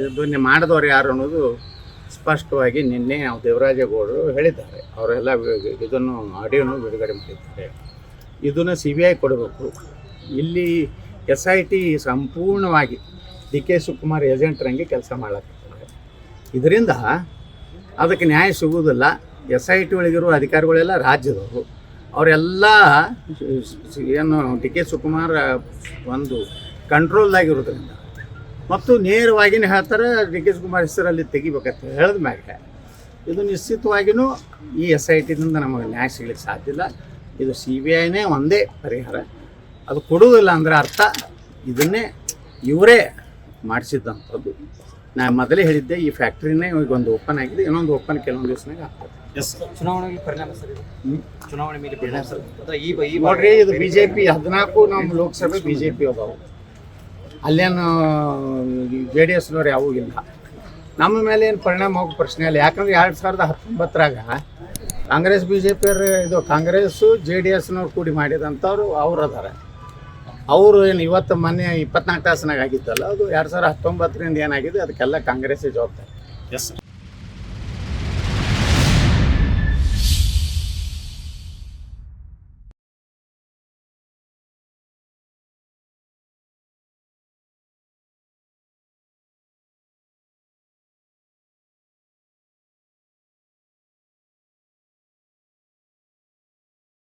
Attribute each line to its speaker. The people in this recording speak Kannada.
Speaker 1: ಇದನ್ನ ಮಾಡಿದವರು ಯಾರು ಅನ್ನೋದು ಸ್ಪಷ್ಟವಾಗಿ ನಿನ್ನೆ ದೇವರಾಜೇಗೌಡರು ಹೇಳಿದ್ದಾರೆ. ಅವರೆಲ್ಲ ಇದನ್ನು ಆಡಿಯೋನು ಬಿಡುಗಡೆ ಮಾಡಿದ್ದಾರೆ. ಇದನ್ನು ಸಿ ಬಿ ಐ ಕೊಡಬೇಕು. ಇಲ್ಲಿ ಎಸ್ ಐ ಟಿ ಸಂಪೂರ್ಣವಾಗಿ ಡಿ ಕೆ ಶಿವಕುಮಾರ್ ಏಜೆಂಟ್ರಂಗೆ ಕೆಲಸ ಮಾಡಲಾಗ್ತಾರೆ ಇದರಿಂದ ಅದಕ್ಕೆ ನ್ಯಾಯ ಸಿಗುವುದಿಲ್ಲ. ಎಸ್ ಐ ಟಿ ಒಳಗಿರುವ ಅಧಿಕಾರಿಗಳೆಲ್ಲ ರಾಜ್ಯದವರು. ಅವರೆಲ್ಲ ಏನು ಡಿ ಕೆ ಶಿವಕುಮಾರ್ ಒಂದು ಕಂಟ್ರೋಲ್ದಾಗಿರೋದ್ರಿಂದ ಮತ್ತು ನೇರವಾಗಿನೇ ಹೇಳ್ತಾರೆ ಡಿ ಕೆ ಶಿವಕುಮಾರ್ ಹೆಸರಲ್ಲಿ ತೆಗಿಬೇಕಂತ ಹೇಳಿದ ಮ್ಯಾಗೆ. ಇದು ನಿಶ್ಚಿತವಾಗಿಯೂ ಈ ಎಸ್ ಐ ಟಿನಿಂದ ನಮಗೆ ನ್ಯಾಯ ಸಿಗ್ಲಿಕ್ಕೆ ಸಾಧ್ಯ ಇಲ್ಲ. ಇದು ಸಿ ಬಿ ಐನೇ ಒಂದೇ ಪರಿಹಾರ. ಅದು ಕೊಡುವುದಿಲ್ಲ ಅಂದ್ರೆ ಅರ್ಥ ಇದನ್ನೇ ಇವರೇ ಮಾಡಿಸಿದ್ದಂಥದ್ದು ನಾನು ಮೊದಲೇ ಹೇಳಿದ್ದೆ ಈ ಫ್ಯಾಕ್ಟ್ರಿನೇ ಈಗ ಒಂದು ಓಪನ್ ಆಗಿದೆ ಇನ್ನೊಂದು ಓಪನ್ ಕೆಲವೊಂದು ದಿವಸನಾಗ ಆಗ್ತದೆ.
Speaker 2: ಎಸ್.
Speaker 3: ಚುನಾವಣೆಗೆ ಪರಿಣಾಮ ಸರ್. ಚುನಾವಣೆ ಮೇಲೆ ಪರಿಣಾಮ ಸರ್.
Speaker 1: ನೋಡ್ರಿ ಇದು ಬಿ ಜೆ ಪಿ ಹದಿನಾಲ್ಕು ನಮ್ಮ ಲೋಕಸಭೆ ಬಿ ಜೆ ಪಿ ಅದಾವು. ಅಲ್ಲೇನು ಜೆ ಡಿ ಎಸ್ನವ್ರು ಯಾವೂ ಇಲ್ಲ. ನಮ್ಮ ಮೇಲೆ ಏನು ಪರಿಣಾಮ ಹೋಗೋ ಪ್ರಶ್ನೆ ಇಲ್ಲ. ಯಾಕಂದ್ರೆ ಎರಡು ಸಾವಿರದ ಹತ್ತೊಂಬತ್ತರಾಗ ಕಾಂಗ್ರೆಸ್ ಬಿ ಜೆ ಪಿಯವ್ರು ಇದು ಕಾಂಗ್ರೆಸ್ಸು ಜೆ ಡಿ ಎಸ್ನವ್ರು ಕೂಡಿ ಮಾಡಿದಂಥವ್ರು ಅವ್ರು ಅದಾರೆ. ಅವರು ಏನು ಇವತ್ತು ಮೊನ್ನೆ ಇಪ್ಪತ್ನಾಲ್ಕು ತಾಸನಾಗ ಆಗಿತ್ತಲ್ಲ, ಅದು ಎರಡು ಸಾವಿರದ ಹತ್ತೊಂಬತ್ತರಿಂದ ಏನಾಗಿದೆ, ಅದಕ್ಕೆಲ್ಲ ಕಾಂಗ್ರೆಸ್ಸೇ ಜವಾಬ್ದಾರಿ.
Speaker 2: ಎಸ್